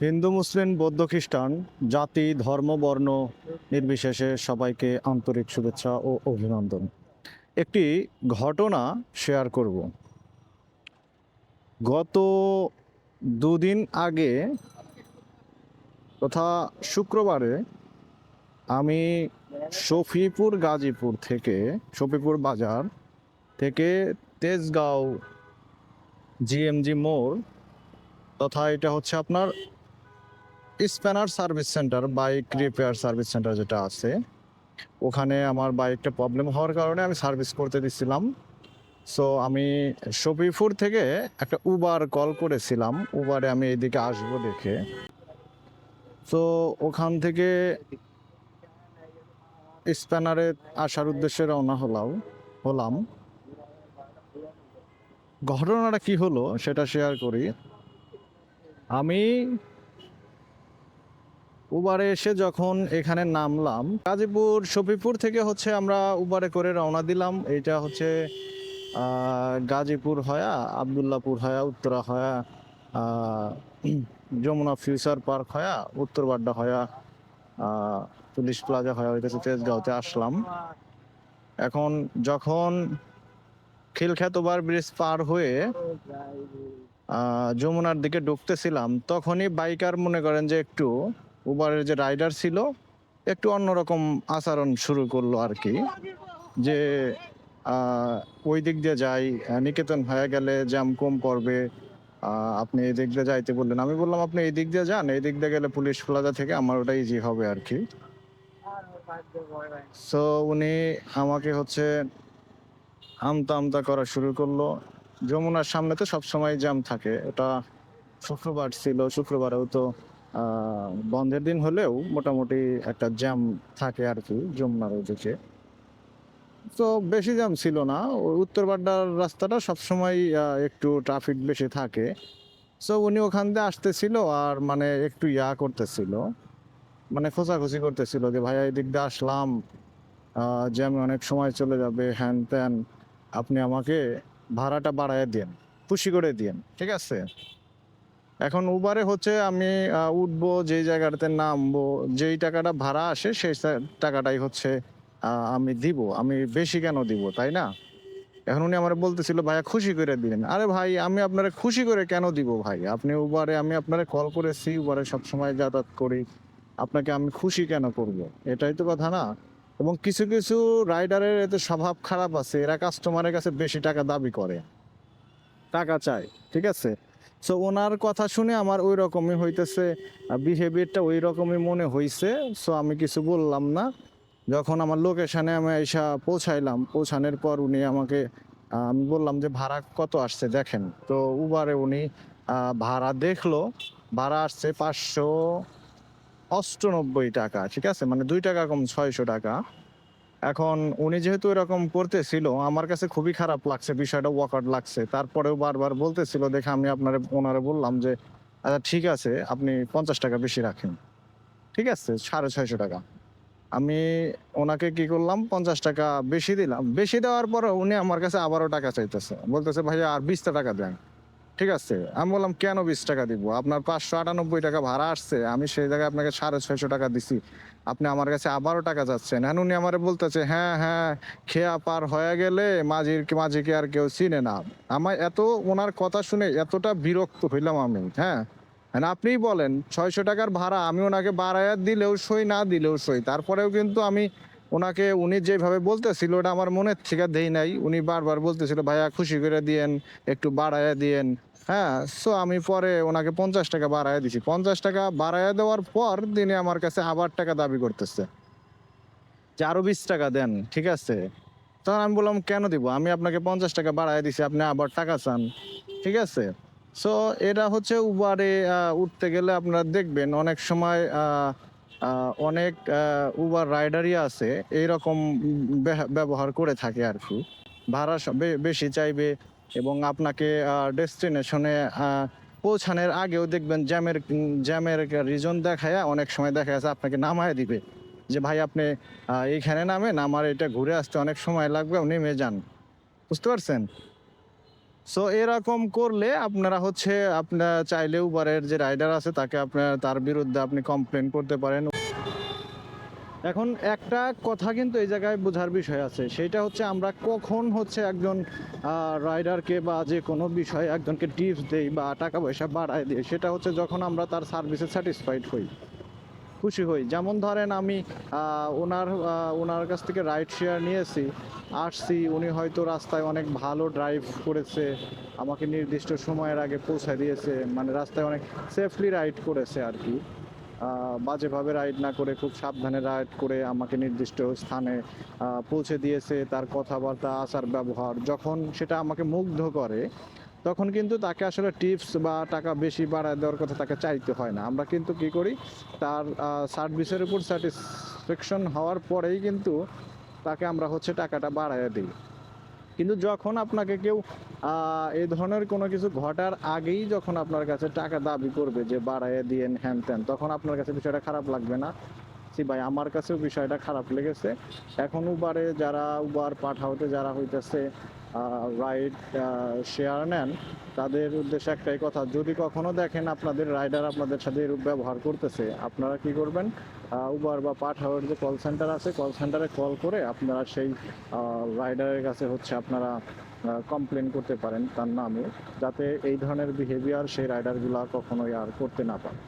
হিন্দু, মুসলিম, বৌদ্ধ, খ্রিস্টান, জাতি, ধর্ম, বর্ণ নির্বিশেষে সবাইকে আন্তরিক শুভেচ্ছা ও অভিনন্দন। একটি ঘটনা শেয়ার করব। গত দুদিন আগে তথা শুক্রবারে আমি শফিপুর, গাজীপুর থেকে, শফিপুর বাজার থেকে তেজগাঁও, জিএমজি মোড় তথা এটা হচ্ছে আপনার spanner service centre bike repair service centre যেটা আছে, ওখানে আমার বাইকটা প্রবলেম হওয়ার কারণে আমি সার্ভিস করতে দিচ্ছিলাম সো আমি শফিপুর থেকে একটা উবার কল করেছিলাম। উবারে আমি এদিকে আসব দেখে। তো ওখান থেকে স্প্যানারে আসার উদ্দেশ্যে রওনা হলাম হলাম। ঘটনাটা কি হলো সেটা শেয়ার করি। আমি উবারে এসে যখন এখানে নামলাম, গাজীপুর, শফিপুর থেকে হচ্ছে আমরা উবারে করে রওনা দিলাম। এইটা হচ্ছে গাজীপুর হয়া, আবদুল্লাপুর হয়া, উত্তরা হয়া যমুনা ফিউচার পার্ক হয়া উত্তরবাড্ডা হয়া পুলিশ প্লাজা হয়া হইতেছে তেজগাঁওতে আসলাম। এখন যখন খিলখ্যাত ওভার ব্রিজ পার হয়ে যমুনার দিকে ঢুকতেছিলাম, তখনই বাইকার মনে করেন যে একটু উবারের যে রাইডার ছিল একটু অন্যরকম আচরণ শুরু করল আর কি যে ওই দিক দিয়ে যাই নিকেতন হয়ে গেলে জ্যাম কম আহ, আপনি এই দিক দিয়ে যাইতে বললেন। আমি বললাম আপনি এই দিক দিয়ে যান এই দিক দিয়ে গেলে পুলিশ প্লাজা থেকে আমার ওটা ইজি হবে আর কি সো উনি আমাকে হচ্ছে আমতা আমতা করা শুরু করল। যমুনার সামনে তো সবসময় জ্যাম থাকে। এটা শুক্রবার ছিল শুক্রবারেও তো বন্ধের দিন হলেও মোটামুটি একটা জ্যাম থাকে আর কি, যমুনার ওদিকে। তো বেশি জ্যাম ছিল না উত্তরবাড্ডার রাস্তাটা সবসময় একটু ট্রাফিক বেশি থাকে। সো উনি ওখান দিয়ে আসতেছিল আর মানে একটু ইয়া করতেছিল মানে খোঁচাখুচি করতেছিল যে, ভাইয়া এই দিক দিয়ে আসলাম। জ্যাম অনেক সময় চলে যাবে, হ্যান ত্যান। আপনি আমাকে ভাড়াটা বাড়ায় দেন খুশি করে দিন ঠিক আছে? এখন উবারে হচ্ছে আমি উঠবো যেই জায়গাটাতে নামবো, যেই টাকাটা ভাড়া আসে সেই টাকাটাই হচ্ছে আমি দিব। আমি বেশি কেন দিব, তাই না? এখন উনি আমার বলতেছিল, ভাইয়া, খুশি করে দিলেন আরে ভাই, আমি আপনারা খুশি করে কেন দিব ভাই? আপনি উবারে আমি আপনারা কল করেছি উবারে সবসময় যাতায়াত করি। আপনাকে আমি খুশি কেন করব? এটাই তো কথা না? এবং কিছু কিছু রাইডারের এতে স্বভাব খারাপ আছে। এরা কাস্টমারের কাছে বেশি টাকা দাবি করে। টাকা চায়, ঠিক আছে? সো ওনার কথা শুনে আমার ওই রকমই হইতেছে বিহেভিয়ারটা ওই রকমই মনে হইছে। সো আমি কিছু বললাম না। যখন আমার লোকেশানে আমি এসা পৌঁছাইলাম, পৌঁছানোর পর উনি আমাকে আমি বললাম যে, ভাড়া কত আসছে দেখেন? তো উবারে উনি ভাড়া দেখল। ভাড়া আসছে পাঁচশো অষ্টানব্বই টাকা, ঠিক আছে? মানে দুই টাকা কম ছয়শো টাকা। এখন উনি যেহেতু এরকম করতেছিল, আমার কাছে খুবই খারাপ লাগছে, বিষয়টা ওয়াকআউট লাগছে। তারপরেও বারবার বলতেছিল, দেখে আমি আপনার, ওনারে বললাম যে আচ্ছা ঠিক আছে, আপনি পঞ্চাশ টাকা বেশি রাখেন। ঠিক আছে, সাড়ে ছয়শো টাকা। আমি ওনাকে কি করলাম, পঞ্চাশ টাকা বেশি দিলাম। বেশি দেওয়ার পরে উনি আমার কাছে আবারও টাকা চাইতেছে। বলতেছে, ভাইয়া, আর বিশটা টাকা দেন। ঠিক আছে? আমি বললাম, কেন বিশ টাকা দিব? আপনার পাঁচশো আটানব্বই টাকা ভাড়া আসছে, আমি সেই জায়গায় আপনাকে সাড়ে ছয়শো টাকা দিছি। আপনি আমার কাছে আবারও টাকা যাচ্ছেন। হ্যাঁ উনি আমার বলতেছে হ্যাঁ হ্যাঁ খেয়া পার হয়ে গেলে মাঝির, মাঝিকে আর কেউ চিনে না। আমার এত, ওনার কথা শুনে এতটা বিরক্ত হইলাম আমি হ্যাঁ? মানে আপনিই বলেন, ছয়শো টাকার ভাড়া আমি ওনাকে বাড়াইয়া দিলেও সই, না দিলেও সই। তারপরেও কিন্তু আমি ওনাকে, উনি যেভাবে বলতেছিল, ওটা আমার মনের থেকে দেই নাই। উনি বারবার বলতেছিল, ভাইয়া, খুশি করে দিয়েন, একটু বাড়াইয়া দিয়েন। হ্যাঁ সো আমি পরে ওনাকে পঞ্চাশ টাকা বাড়াইয়া দিছি। পঞ্চাশ টাকা বাড়াইয়া দেওয়ার পর দিনে আমার কাছে আবার টাকা দাবি করতেছে। যে আরও বিশ টাকা দেন, ঠিক আছে? তখন আমি বললাম, কেন দিব? আমি আপনাকে পঞ্চাশ টাকা বাড়াইয়া দিছি, আপনি আবার টাকা চান। ঠিক আছে? সো এটা হচ্ছে উবারে উঠতে গেলে আপনারা দেখবেন অনেক সময় অনেক উবার রাইডারই আছে, এইরকম বেহা- ব্যবহার করে থাকে আর কি। ভাড়া বেশি চাইবে এবং আপনাকে ডেস্টিনেশনে পৌঁছানোর আগেও দেখবেন জ্যামের জ্যামের রিজন দেখায় অনেক সময় দেখা যাচ্ছে আপনাকে নামায় দিবে। যে ভাই আপনি এইখানে নামেন, আমার এটা ঘুরে আসতে অনেক সময় লাগবে নেমে যান। বুঝতে পারছেন? সো এরকম করলে আপনারা হচ্ছে, আপনার চাইলে উবারের যে রাইডার আছে, তাকে আপনার, তার বিরুদ্ধে আপনি কমপ্লেন করতে পারেন। এখন একটা কথা কিন্তু এই জায়গায় বোঝার বিষয় আছে। সেটা হচ্ছে আমরা কখন হচ্ছে একজন রাইডারকে বা যে কোনো বিষয়ে একজনকে টিপস দেই বা টাকা পয়সা বাড়ায় দিই, সেটা হচ্ছে যখন আমরা তার সার্ভিসে স্যাটিসফাইড হই, খুশি হই। যেমন ধরেন আমি ওনার ওনার কাছ থেকে রাইড শেয়ার নিয়েছি, আসছি, উনি হয়তো রাস্তায় অনেক ভালো ড্রাইভ করেছে, আমাকে নির্দিষ্ট সময়ের আগে পৌঁছায় দিয়েছে মানে রাস্তায় অনেক সেফলি রাইড করেছে আর কি। বাজেভাবে রাইড না করে, খুব সাবধানে রাইড করে আমাকে নির্দিষ্ট স্থানে পৌঁছে দিয়েছে তার কথাবার্তা, আচার, ব্যবহার। যখন সেটা আমাকে মুগ্ধ করে, তখন কিন্তু তাকে আসলে টিপস বা টাকা বেশি বাড়ায় দেওয়ার কথা তাকে চাইতে হয় না। আমরা কিন্তু কি করি, তার সার্ভিসের উপর স্যাটিসফ্যাকশন হওয়ার পরেই কিন্তু তাকে আমরা হচ্ছে টাকাটা বাড়ায় দিই। কিন্তু যখন আপনাকে কেউ এই ধরনের কোনো কিছু ঘটার আগেই যখন আপনার কাছে টাকা দাবি করবে যে বাড়াইয়া দিয়েন, হ্যান ত্যান, তখন আপনার কাছে বিষয়টা খারাপ লাগবে না। সি ভাই, আমার কাছেও বিষয়টা খারাপ লেগেছে। এখন উবারে যারা উবার পাঠাওতে, যারা হইতেছে রাইড শেয়ার নেন, তাদের উদ্দেশ্যে একটাই কথা, যদি কখনো দেখেন আপনাদের রাইডার আপনাদের সাথে এরূপ ব্যবহার করতেছে, আপনারা কি করবেন? উবার বা পাঠাওয়ার যে কল সেন্টার আছে কল সেন্টারে কল করে আপনারা সেই রাইডারের কাছে হচ্ছে আপনারা কমপ্লেন করতে পারেন তার নামে, যাতে এই ধরনের বিহেভিয়ার সেই রাইডারগুলা কখনোই আর করতে না পারে।